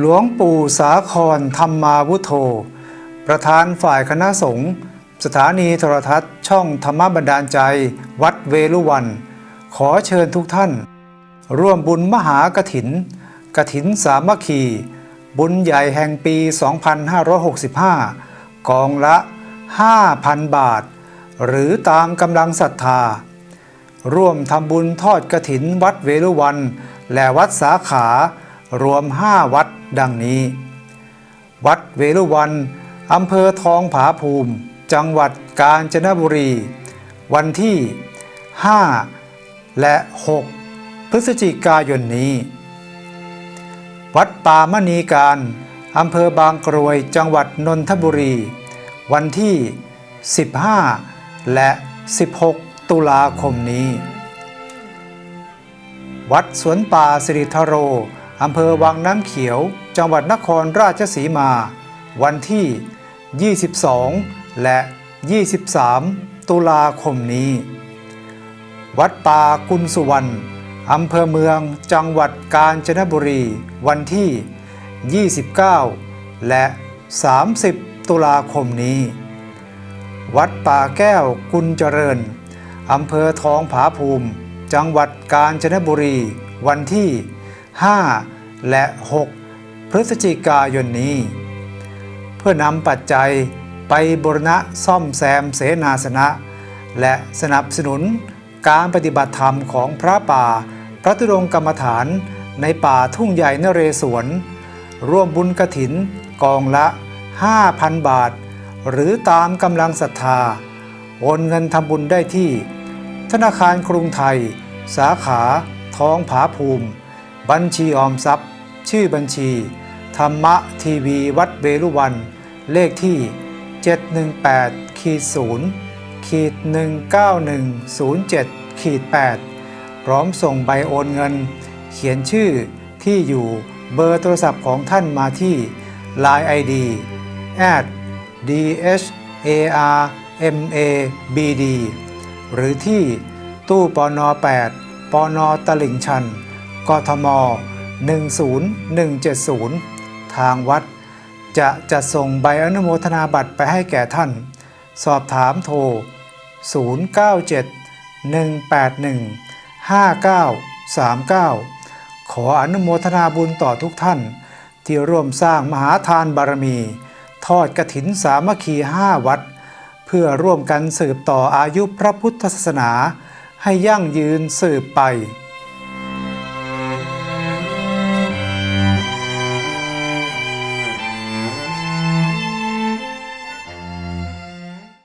หลวงปู่สาครธรรมาวุโธ ประธานฝ่ายคณะสงฆ์สถานีโทรทัศน์ช่องธรรมบันดาลใจ วัดเวลุวัน ขอเชิญทุกท่าน ร่วมบุญมหากถิน กถินสามัคคี บุญใหญ่แห่งปี 2565 กองละ 5,000 บาท หรือตามกำลังศรัทธา ร่วมทำบุญทอดกระถินวัดเวลุวัน และวัดสาขา รวม 5 วัดดังนี้ วัดเวลุวันอำเภอทองผาภูมิ จังหวัดกาญจนบุรี วันที่ 5 และ 6 พฤศจิกายนนี้ วัดป่ามณีการอำเภอบางกรวยจังหวัดนนทบุรี วันที่ 15 และ 16 ตุลาคมนี้ วัดสวนป่าสิริธโร อำเภอวังน้ำเขียว จังหวัดนครราชสีมา วันที่ 22 และ 23 ตุลาคมนี้ วัดป่ากุลสุวรรณอำเภอเมืองจังหวัดกาญจนบุรี วันที่ 29 และ 30 ตุลาคมนี้ วัดป่าแก้วกุลเจริญอำเภอทองผาภูมิ จังหวัดกาญจนบุรี วันที่ 5 และ 6 พฤศจิกายนนี้ เพื่อนำปัจจัยไปบรณะซ่อมแซมเสนาสนะ และสนับสนุนการปฏิบัติธรรมของพระป่า พระธุดงค์กรรมฐานในป่าทุ่งใหญ่นเรศวร ร่วมบุญกระถินกองละ 5,000 บาท หรือตามกำลังศรัทธาโอนเงินทำบุญได้ที่ ธนาคารกรุงไทย สาขา ท้องผาภูมิ บัญชีออมทรัพย์ ชื่อบัญชี ธรรมะทีวีวัดเวลุวัน เลขที่ 718ขีด0ขีด19107ขีด8พร้อมส่งใบโอนเงิน เขียนชื่อที่อยู่เบอร์โทรศัพท์ของท่านมาที่ Line ID at dharmabd หรือที่ตู้ปอนอ8ปอนอตลิ่งชัน กทม 10170 ทางวัด จะจัดส่งใบอนุโมทนาบัตรไปให้แก่ท่าน สอบถามโทร 097 181 5939 ขออนุโมทนาบุญต่อทุกท่าน ที่ร่วมสร้างมหาทานบารมี ทอดกระถินสามัคคีห้าวัด เพื่อร่วมกันสืบต่ออายุพระพุทธศาสนาให้ยั่งยืนสืบไป